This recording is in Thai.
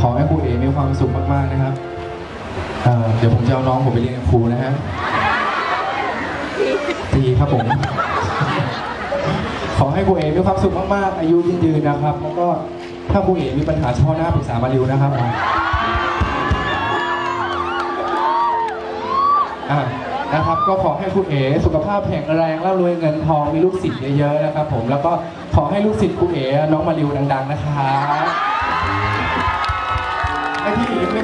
ขอให้ครูเอมีความสุขมากๆนะครับเเดี๋ยวผมจะเอาน้องผมไปเรียนกับครูนะฮะดีครับผม ขอให้ครูเอ๋มีความสุขมากๆ อายุยืนๆนะครับ แล้วก็ถ้าครูเอ๋มีปัญหาเฉพาะหน้าปรึกษามาริวนะครับอะนะครับก็ขอให้ครูเอ๋สุขภาพแข็งแรงร่ำรวยเงินทองมีลูกศิษย์เยอะๆนะครับผมแล้วก็ขอให้ลูกศิษย์ครูเอ๋น้องมาริวดัง ๆ นะครับ ไอพี่เอ๋ไม่